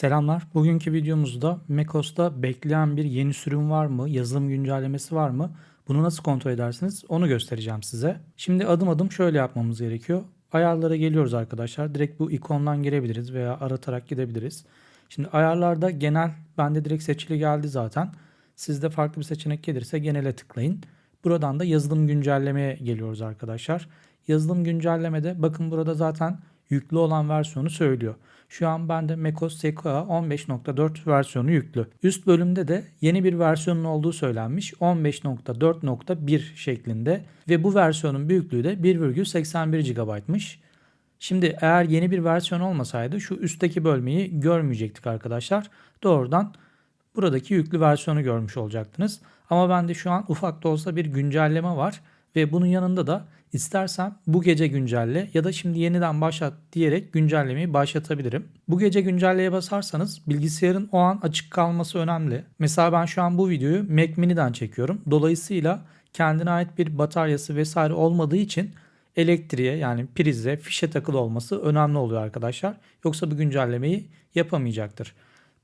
Selamlar. Bugünkü videomuzda macOS'ta bekleyen bir yeni sürüm var mı? Yazılım güncellemesi var mı? Bunu nasıl kontrol edersiniz? Onu göstereceğim size. Şimdi adım adım şöyle yapmamız gerekiyor. Ayarlara geliyoruz arkadaşlar. Direkt bu ikondan girebiliriz veya aratarak gidebiliriz. Şimdi ayarlarda genel bende direkt seçili geldi zaten. Sizde farklı bir seçenek gelirse genele tıklayın. Buradan da yazılım güncellemeye geliyoruz arkadaşlar. Yazılım güncellemede bakın burada zaten yüklü olan versiyonu söylüyor. Şu an bende macOS Sequoia 15.4 versiyonu yüklü. Üst bölümde de yeni bir versiyonun olduğu söylenmiş 15.4.1 şeklinde ve bu versiyonun büyüklüğü de 1,81 GB'mış. Şimdi eğer yeni bir versiyon olmasaydı şu üstteki bölmeyi görmeyecektik arkadaşlar. Doğrudan buradaki yüklü versiyonu görmüş olacaktınız. Ama bende şu an ufak da olsa bir güncelleme var ve bunun yanında da istersem bu gece güncelle ya da şimdi yeniden başlat diyerek güncellemeyi başlatabilirim. Bu gece güncelleye basarsanız bilgisayarın o an açık kalması önemli. Mesela ben şu an bu videoyu Mac Mini'den çekiyorum. Dolayısıyla kendine ait bir bataryası vesaire olmadığı için elektriğe yani prize, fişe takılı olması önemli oluyor arkadaşlar. Yoksa bu güncellemeyi yapamayacaktır.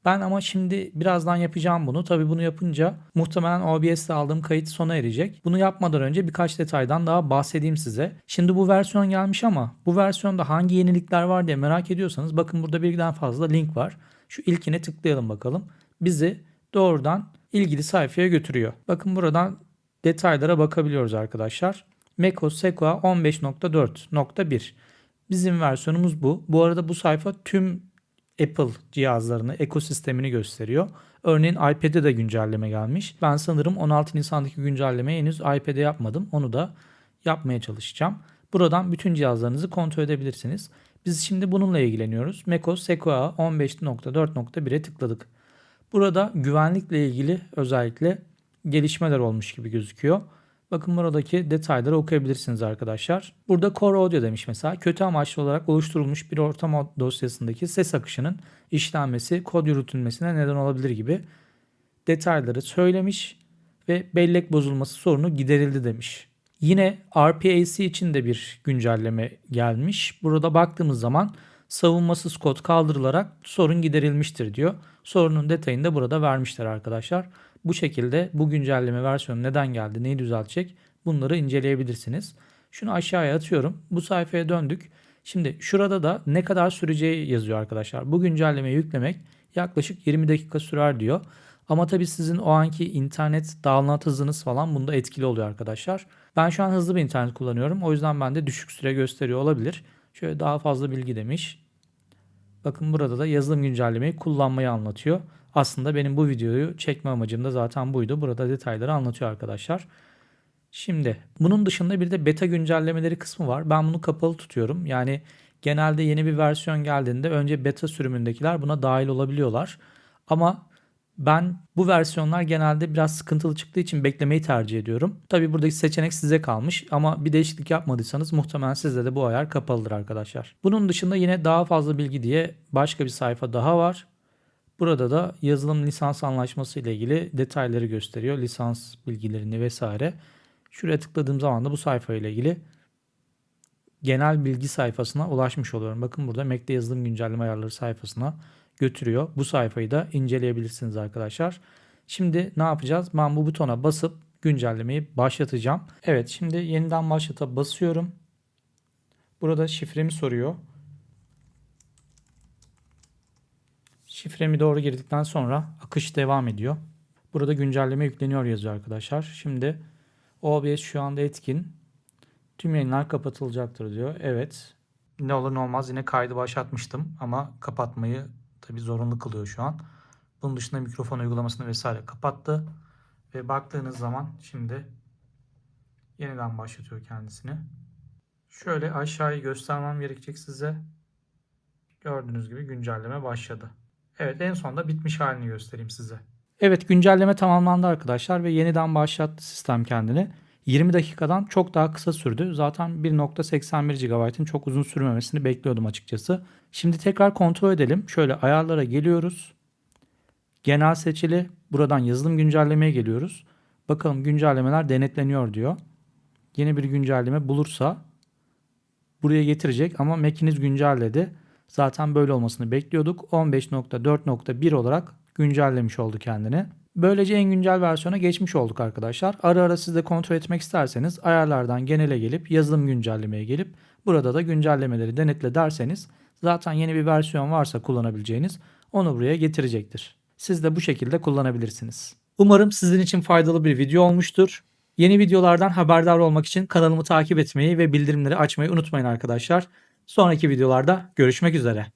Ben ama şimdi birazdan yapacağım bunu. Tabii bunu yapınca muhtemelen OBS'te aldığım kayıt sona erecek. Bunu yapmadan önce birkaç detaydan daha bahsedeyim size. Şimdi bu versiyon gelmiş ama bu versiyonda hangi yenilikler var diye merak ediyorsanız bakın burada birden fazla link var. Şu ilkine tıklayalım bakalım. Bizi doğrudan ilgili sayfaya götürüyor. Bakın buradan detaylara bakabiliyoruz arkadaşlar. macOS Sequoia 15.4.1 Bizim versiyonumuz bu. Bu arada bu sayfa tüm Apple cihazlarını, ekosistemini gösteriyor. Örneğin iPad'e de güncelleme gelmiş. Ben sanırım 16 Nisan'daki güncellemeyi henüz iPad'e yapmadım. Onu da yapmaya çalışacağım. Buradan bütün cihazlarınızı kontrol edebilirsiniz. Biz şimdi bununla ilgileniyoruz. macOS Sequoia 15.4.1'e tıkladık. Burada güvenlikle ilgili özellikle gelişmeler olmuş gibi gözüküyor. Bakın buradaki detayları okuyabilirsiniz arkadaşlar. Burada Core Audio demiş mesela. Kötü amaçlı olarak oluşturulmuş bir ortam dosyasındaki ses akışının işlenmesi, kod yürütülmesine neden olabilir gibi detayları söylemiş ve bellek bozulması sorunu giderildi demiş. Yine RPAC için de bir güncelleme gelmiş. Burada baktığımız zaman savunmasız kod kaldırılarak sorun giderilmiştir diyor. Sorunun detayını da burada vermişler arkadaşlar. Bu şekilde bu güncelleme versiyonu neden geldi, neyi düzeltecek bunları inceleyebilirsiniz. Şunu aşağıya atıyorum. Bu sayfaya döndük. Şimdi şurada da ne kadar süreceği yazıyor arkadaşlar. Bu güncellemeyi yüklemek yaklaşık 20 dakika sürer diyor. Ama tabii sizin o anki internet download hızınız falan bunda etkili oluyor arkadaşlar. Ben şu an hızlı bir internet kullanıyorum. O yüzden bende düşük süre gösteriyor olabilir. Şöyle daha fazla bilgi demiş. Bakın burada da yazılım güncellemeyi kullanmayı anlatıyor. Aslında benim bu videoyu çekme amacım da zaten buydu. Burada detayları anlatıyor arkadaşlar. Şimdi bunun dışında bir de beta güncellemeleri kısmı var. Ben bunu kapalı tutuyorum. Yani genelde yeni bir versiyon geldiğinde önce beta sürümündekiler buna dahil olabiliyorlar. Ama ben bu versiyonlar genelde biraz sıkıntılı çıktığı için beklemeyi tercih ediyorum. Tabi buradaki seçenek size kalmış ama bir değişiklik yapmadıysanız muhtemelen sizde de bu ayar kapalıdır arkadaşlar. Bunun dışında yine daha fazla bilgi diye başka bir sayfa daha var. Burada da yazılım lisans anlaşması ile ilgili detayları gösteriyor. Lisans bilgilerini vesaire. Şuraya tıkladığım zaman da bu sayfa ile ilgili genel bilgi sayfasına ulaşmış oluyorum. Bakın burada Mac'de yazılım güncelleme ayarları sayfasına götürüyor. Bu sayfayı da inceleyebilirsiniz arkadaşlar. Şimdi ne yapacağız? Ben bu butona basıp güncellemeyi başlatacağım. Evet şimdi yeniden başlata basıyorum. Burada şifremi soruyor. Şifremi doğru girdikten sonra akış devam ediyor. Burada güncelleme yükleniyor yazıyor arkadaşlar. Şimdi OBS şu anda etkin. Tüm yayınlar kapatılacaktır diyor. Evet. Ne olur ne olmaz yine kaydı başlatmıştım ama kapatmayı tabi zorunlu kılıyor şu an. Bunun dışında mikrofon uygulamasını vesaire kapattı. Ve baktığınız zaman şimdi yeniden başlatıyor kendisini. Şöyle aşağıyı göstermem gerekecek size. Gördüğünüz gibi güncelleme başladı. Evet en sonunda bitmiş halini göstereyim size. Evet güncelleme tamamlandı arkadaşlar ve yeniden başlattı sistem kendini. 20 dakikadan çok daha kısa sürdü. Zaten 1.81 GB'ın çok uzun sürmemesini bekliyordum açıkçası. Şimdi tekrar kontrol edelim. Şöyle ayarlara geliyoruz. Genel seçili. Buradan yazılım güncellemeye geliyoruz. Bakalım güncellemeler denetleniyor diyor. Yeni bir güncelleme bulursa buraya getirecek ama Mac'iniz güncelledi. Zaten böyle olmasını bekliyorduk. 15.4.1 olarak güncellemiş oldu kendini. Böylece en güncel versiyona geçmiş olduk arkadaşlar. Ara ara siz de kontrol etmek isterseniz ayarlardan genele gelip yazılım güncellemeye gelip burada da güncellemeleri denetle derseniz zaten yeni bir versiyon varsa kullanabileceğiniz onu buraya getirecektir. Siz de bu şekilde kullanabilirsiniz. Umarım sizin için faydalı bir video olmuştur. Yeni videolardan haberdar olmak için kanalımı takip etmeyi ve bildirimleri açmayı unutmayın arkadaşlar. Sonraki videolarda görüşmek üzere.